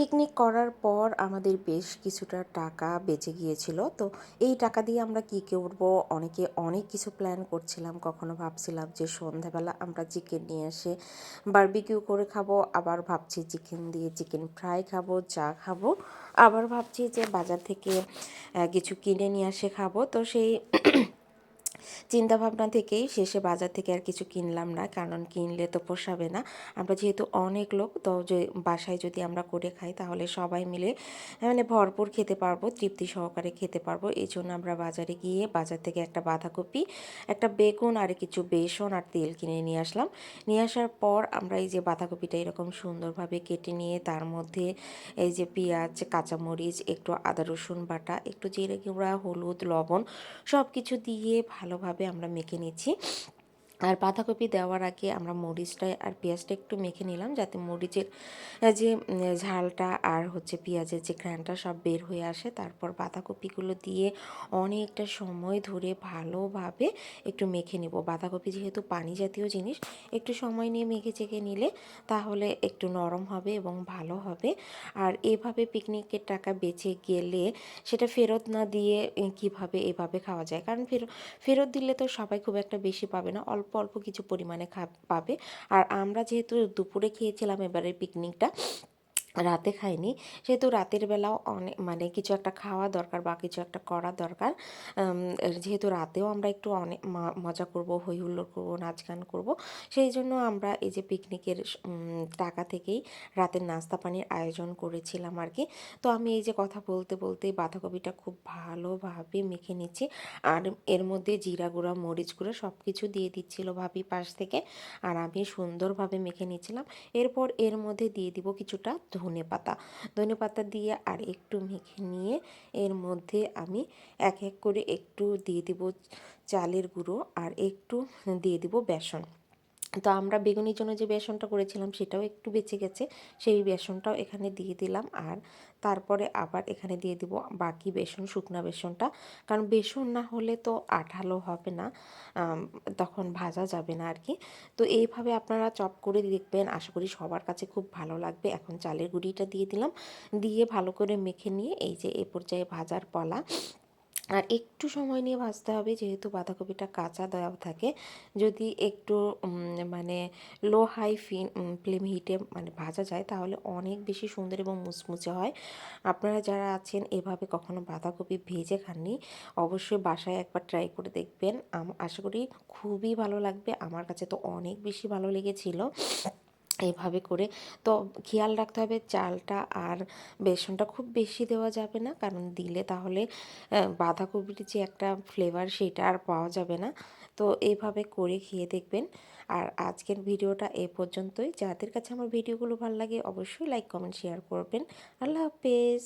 Picnic করার পর আমাদের বেশ কিছুটা টাকা বেঁচে গিয়েছিল। তো এই টাকা দিয়ে আমরা কী করব? অনেকে অনেক কিছু প্ল্যান করছিলাম। কখনো ভাবছিলাম যে সন্ধ্যাবেলা আমরা চিকেন নিয়ে এসে বারবিকিউ করে খাব। আবার ভাবছি চিকেন দিয়ে চিকেন ফ্রাই খাব, চা খাব। আবার ভাবছি যে বাজার থেকে কিছু কিনে নিয়ে এসে খাব। তো সেই চিন্তাভাবনা থেকেই শেষে বাজার থেকে আর কিছু কিনলাম না, কারণ কিনলে তো পোষাবে না। আমরা যেহেতু অনেক লোক, তো যে বাসায় যদি আমরা করে খাই, তাহলে সবাই মিলে মানে ভরপুর খেতে পারব, তৃপ্তি সহকারে খেতে পারব। এই জন্য আমরা বাজারে গিয়ে বাজার থেকে একটা বাঁধাকপি, একটা বেগুন আর কিছু বেসন আর তেল কিনে নিয়ে আসলাম। নিয়ে আসার পর আমরা এই যে বাঁধাকপিটা এরকম সুন্দরভাবে কেটে নিয়ে, তার মধ্যে এই যে পেঁয়াজ, কাঁচামরিচ, একটু আদা রসুন বাটা, একটু জিরে গুঁড়া, হলুদ, লবণ সব কিছু দিয়ে ভালোভাবে আমরা মেখে নিচ্ছি। আর বাঁধাকপি দেওয়ার আগে আমরা মরিচটা আর পেঁয়াজটা একটু মেখে নিলাম যাতে মরিচের যে ঝালটা আর হচ্ছে পেঁয়াজের যে ঘ্রাণটা সব বের হয়ে আসে, তারপর বাঁধাকপিগুলো দিয়ে অনেকটা সময় ধরে ভালোভাবে একটু মেখে নেব। বাঁধাকপি যেহেতু পানি জাতীয় জিনিস, একটু সময় নিয়ে মেখে চেখে নিলে তাহলে একটু নরম হবে এবং ভালো হবে। আর এভাবে পিকনিকের টাকা বেঁচে গেলে সেটা ফেরত না দিয়ে কীভাবে এভাবে খাওয়া যায়? কারণ ফেরত ফেরত দিলে তো সবাই খুব একটা বেশি পাবে না। অল্প অল্প অল্প কিছু পরিমাণে খা পাবে। আর আমরা যেহেতু দুপুরে খেয়েছিলাম এবারে পিকনিকটা রাতে খাইনি। সেহেতু রাতের বেলাও অনেক মানে কিছু একটা খাওয়া দরকার বা কিছু একটা করা দরকার। যেহেতু রাতেও আমরা একটু অনেক মজা করব হই হুল্লোড় করব, নাচ গান করব, সেই জন্য আমরা এই যে পিকনিকের টাকা থেকেই রাতের নাস্তা পানির আয়োজন করেছিলাম আর কি তো আমি এই যে কথা বলতে বলতে বাঁধাকপিটা খুব ভালোভাবে মেখে নিচ্ছি। আর এর মধ্যে জিরা গুঁড়া, মরিচ গুঁড়া সব কিছু দিয়ে দিচ্ছিল ভাবি পাশ থেকে। আর আমি সুন্দরভাবে মেখে নিচ্ছিলাম। এরপর এর মধ্যে দিয়ে দিব কিছুটা ধনে পাতা। ধনে পাতা দিয়ে আর একটু মেখে নিয়ে এর মধ্যে আমি এক এক করে একটু দিয়ে দিব চালের গুঁড়ো আর একটু দিয়ে দিব বেসন। তো আমরা বেগুনির জন্য যে বেসনটা করেছিলাম সেটাও একটু বেঁচে গেছে, সেই বেসনটাও এখানে দিয়ে দিলাম। আর তারপরে আবার এখানে দিয়ে দিব বাকি বেসন, শুকনা বেসনটা। কারণ বেসন না হলে তো আঠালো হবে না তখন ভাজা যাবে না আর কি তো এইভাবে আপনারা চপ করে দেখবেন, আশা করি সবার কাছে খুব ভালো লাগবে। এখন চালের গুঁড়িটা দিয়ে দিলাম। দিয়ে ভালো করে মেখে নিয়ে এই যে এ পর্যায়ে ভাজার পলা আর একটু সময় নিয়ে ভাজতে হবে, যেহেতু বাঁধাকপিটা কাঁচা দেওয়া থাকে। যদি একটু মানে লো হাই ফ্লেম হিটে মানে ভাজা যায়, তাহলে অনেক বেশি সুন্দর এবং মুচমুচে হয়। আপনারা যারা আছেন, এভাবে কখনো বাঁধাকপি ভেজে খাননি, অবশ্যই বাসায় একবার ট্রাই করে দেখবেন। আশা করি খুবই ভালো লাগবে। আমার কাছে তো অনেক বেশি ভালো লেগেছিল। এইভাবে করে। তো খেয়াল রাখতে হবে চালটা আর বেসনটা খুব বেশি দেওয়া যাবে না, কারণ দিলে তাহলে বাঁধাকপির যে একটা ফ্লেভার সেটা আর পাওয়া যাবে না। তো এইভাবে করে খেয়ে দেখবেন। আর আজকের ভিডিওটা এ পর্যন্তই। যাদের কাছে আমার ভিডিওগুলো ভালো লাগে অবশ্যই লাইক কমেন্ট শেয়ার করবেন। আল্লাহ হাফেজ।